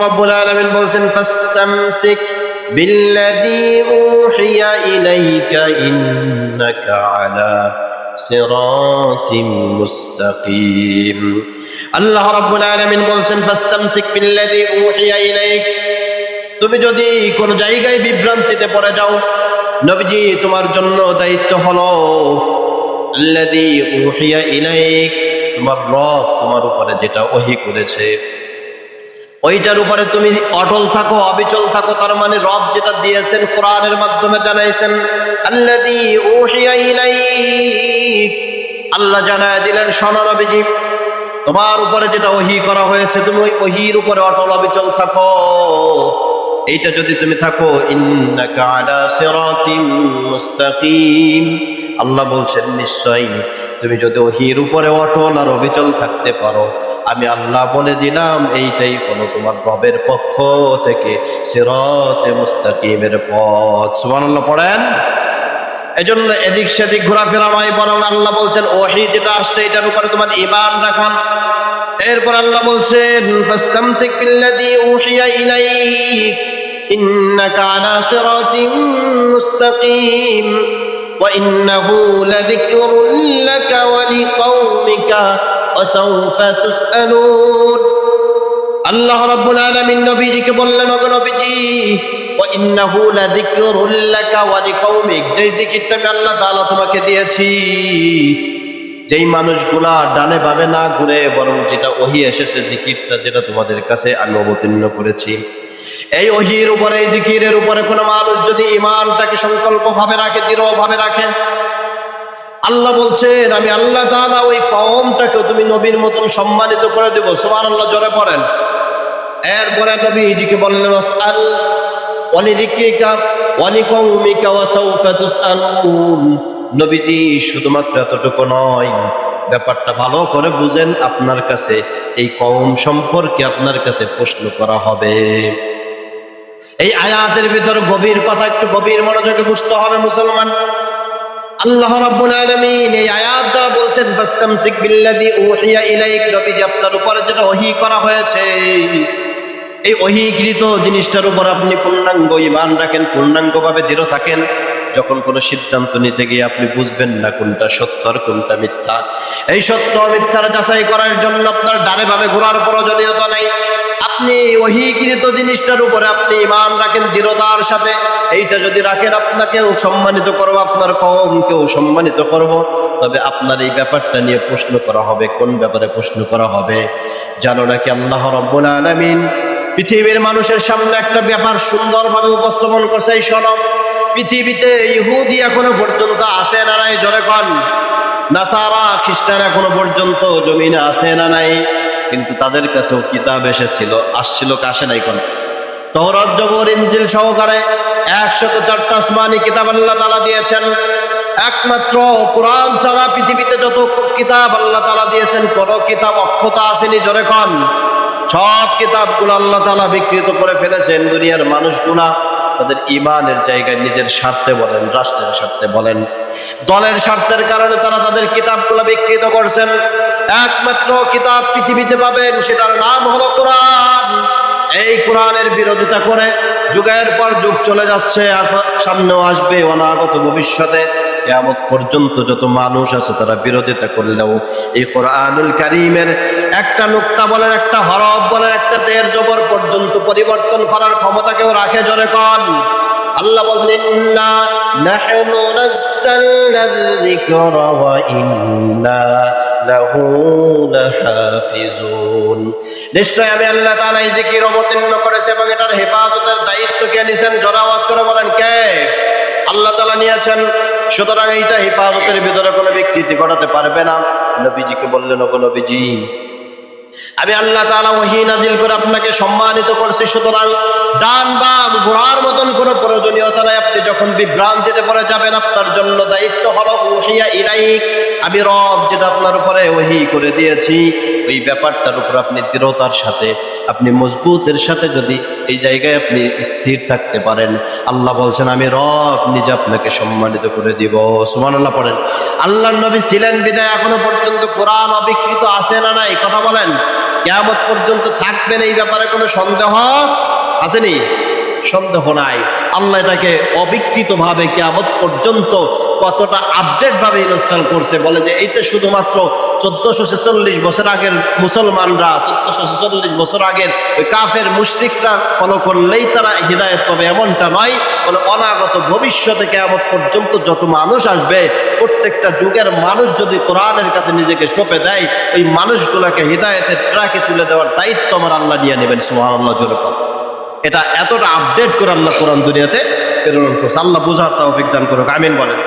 রব্বুল আলামিন বলছেন, ফাস্তামসিক বিল্লাযী উহিয়া ইলাইকা ইন্নাকা আলা সিরাতিম মুস্তাকিম। আল্লাহ রাব্বুল আলামিন বলছেন, ফাস্তামসিক বিল্লাযী উহিয়া ইলাইক, তুমি যদি কোন জায়গায় বিভ্রান্তিতে পড়ে যাও, নবীজি তোমার জন্য দায়িত্ব হলো, আল্লাযী উহিয়া ইলাইক, তোমার রব তোমার উপরে যেটা ওহী করেছে। ওইটার উপরে তুমি অটল থাকো, অবিচল থাকো, তার মানে রব যেটা দিয়েছেন কোরআনের মাধ্যমে জানাইছেন। আল্লাহ জানায় দিলেন, শোনো নবীজি, তোমার উপরে যেটা ওহি করা হয়েছে, তুমি ওই ওহির উপরে অটল, অবিচল থাকো। এইটা যদি তুমি থাকো আল্লাহ বলছেন, নিশ্চয়ই তুমি যদি ওহির উপরে অটল আর অবিচল থাকতে পারো, আমি আল্লাহ বলে দিলাম, এইটাই হলো তোমার রবের পক্ষ থেকে সিরাতে মুস্তাকিমের পথ। সুবহানাল্লাহ, পড়েন? এজন্য এদিক সেদিক ঘোরাফেরা নয়, বরং আল্লাহ বলছেন, ওহি যেটা আসছে, এটার উপরে তোমার ইমান রাখান এরপর আল্লাহ বলছেন, ফাস্তামসিক বিল্লাযী উহিয়া ইলাইক, ইন্নাকা আলা সিরাতিন মুস্তাকিম। وإنه لذكر لك ولقومك وسوف تسألون আল্লাহ রাব্বুল আলামিন নবীজিকে বললেন ওগো নবীজি ওয়া ইন্নাহু লাযিকরুল লাকা ওয়া লিকাউমিক যেই জিকিরটা আমি আল্লাহ তাআলা তোমাকে দিয়েছি যেই মানুষগুলা ডানে বামে না ঘুরে বরং যেটা ওহি এসেছে জিকিরটা যেটা তোমাদের কাছে আমি অবতীর্ণ করেছি এই ওহির উপরে, এই জিকিরের উপরে কোনো মানুষ যদি ইমানটাকে সংকল্প ভাবে রাখে দৃঢ় ভাবে রাখে, আল্লাহ বলছেন, আমি আল্লাহ তাআলা ওই কমটাকে তুমি নবীর মতন সম্মানিত করে দেব। আল্লাহ জোরে পড়েন। এরপরে নবীজিকে বললেন আসআল ওয়ালিদিক্রিকা ওয়ালিকৌমিকা ওয়া সাউফা তুসআলুন। নবীজি, শুধুমাত্র এতটুকু নয়, ব্যাপারটা ভালো করে বুঝেন, আপনার কাছে এই কম সম্পর্কে আপনার কাছে প্রশ্ন করা হবে। এই আয়াতের ভিতর গভীর কথা, একটু গভীর মনোযোগে বুঝতে হবে মুসলমান। আল্লাহ রাব্বুল আলামিন এই আয়াত দ্বারা বলছেন, ফাস্তামসিক বিল্লাযী উহিয়া ইলাইক নবী আপনার উপরে যেটা ওহী করা হয়েছে। এই ওহীকৃত জিনিসটার উপর আপনি পূর্ণাঙ্গ ঈমান রাখেন, পূর্ণাঙ্গভাবে দৃঢ় থাকেন। যখন কোনো সিদ্ধান্ত নিতে গিয়ে আপনি বুঝবেন না কোনটা সত্য আর কোনটা মিথ্যা। এই সত্য মিথ্যার যাচাই করার জন্য আপনার ডানে ভাবে ঘোরার প্রয়োজনীয়তা নাই। আপনি ওহীকৃত জিনিসটার উপরে আপনি ইমান রাখেন দৃঢ়তার সাথে। এইটা যদি রাখেন আপনাকেও সম্মানিত করব, আপনার কমকেও সম্মানিত করব। তবে আপনার এই ব্যাপারটা নিয়ে প্রশ্ন করা হবে, কোন ব্যাপারে প্রশ্ন করা হবে? জানো নাকি আল্লাহ রব্বুল আলামিন পৃথিবীর মানুষের সামনে একটা ব্যাপার সুন্দরভাবে উপস্থাপন করছে, এই সনম পৃথিবীতে ইহুদি এখনও পর্যন্ত আসে না নাই, জোরে নাসারা খ্রিস্টান এখনও পর্যন্ত জমিনে আসে না নাই। কিন্তু তাদের কাছেও কিতাব এসেছিল, আসছিল কা আসে নাই কোন। তহরত জবর ইঞ্জিল সহকারে একশত চারটা আসমানি কিতাব আল্লাহ তালা দিয়েছেন। একমাত্র কোরআন ছাড়া পৃথিবীতে যত কিতাব আল্লাহ তালা দিয়েছেন, কোন কিতাব অক্ষতা আসেনি জোরে কন। সব কিতাবগুলো আল্লাহ তালা বিকৃত করে ফেলেছেন। দুনিয়ার মানুষগুলা তাদের ইমানের জায়গায় নিজের স্বার্থে বলেন, রাষ্ট্রের স্বার্থে বলেন। দলের স্বার্থের কারণে তারা তাদের কিতাবগুলো বিকৃত করছেন। একমাত্র কিতাব পৃথিবীতে পাবেন, সেটার নাম হলো কোরআন। এই কোরআনের বিরোধিতা করে যুগের পর যুগ চলে যাচ্ছে সামনেও আসবে অনাগত ভবিষ্যতে। কেয়ামত পর্যন্ত যত মানুষ আছে তারা বিরোধিতা করলেও এই কোরআনুল কারিমের একটা নুক্তা বলেন, একটা হরফ বলেন, একটা জের জবর পর্যন্ত পরিবর্তন করার ক্ষমতা কেউ রাখে জোরে কন। আল্লাহ বলেন, ইন্না নাহনু নাযালনা নিশ্চয় আমি আল্লাহ তাআলা এই জিকির অবতীর্ণ করেছে এবং এটার হেফাজতের দায়িত্ব কে নিছেন? জোরে আওয়াজ করে বলেন, কে? আল্লাহ তাআলা নিয়েছেন, সুতরাং এইটা হেফাজতের ভিতরে কোনো বিকৃতি ঘটাতে পারবে না। নবীজিকে বললেন, ওগো নবীজি আমি আল্লাহ তালা ওহি নাজিল করে আপনাকে সম্মানিত করছি। সুতরাং ডান বাম ঘোরার মতন কোনো প্রয়োজনীয়তা নাই। আপনি যখন বিভ্রান্তিতে পড়ে যাবেন, আপনার জন্য দায়িত্ব হলো ওহিয়া ইলাইক। আমি রব যেটা আপনার উপরে ওহি করে দিয়েছি, ওই ব্যাপারটার উপর আপনি দৃঢ়তার সাথে, আপনি মজবুতের সাথে যদি এই জায়গায় আপনি স্থির থাকতে পারেন। আল্লাহ বলছেন, আমি রব নিজে আপনাকে সম্মানিত করে দিব। সুমান আল্লাহ পড়েন। আল্লাহ নবী ছিলেন বিদায় এখনও পর্যন্ত কোরআন অবিকৃত আছে না নাই? কথা বলেন। কেমন পর্যন্ত থাকবেন এই ব্যাপারে কোনো সন্দেহ? আসেনি? সন্দেহ নাই। আল্লাহ এটাকে অবিকৃতভাবে কেয়ামত পর্যন্ত কতটা আপডেট ভাবে ইনস্টল করছে, বলে যে এইটা শুধুমাত্র চোদ্দশো ছেচল্লিশ বছর আগের মুসলমানরা, চোদ্দশো ছেচল্লিশ বছর আগের ওই কাফের মুশরিকরা ফলো করলেই তারা হৃদায়ত পাবে, এমনটা নয়। বলে অনাগত ভবিষ্যতে কেয়ামত পর্যন্ত যত মানুষ আসবে, প্রত্যেকটা যুগের মানুষ যদি কোরআনের কাছে নিজেকে সঁপে দেয়, ওই মানুষগুলোকে হৃদায়তের ট্রাকে তুলে দেওয়ার দায়িত্ব আমার আল্লাহ নিয়ে নেবেন সোহান আল্লাহ জোরে এটা এতটা আপডেট করে আল্লাহ কোরআন দুনিয়াতে প্রেরণ করছে। আল্লাহ বোঝার তাও দান করুক। আমিন বলেন।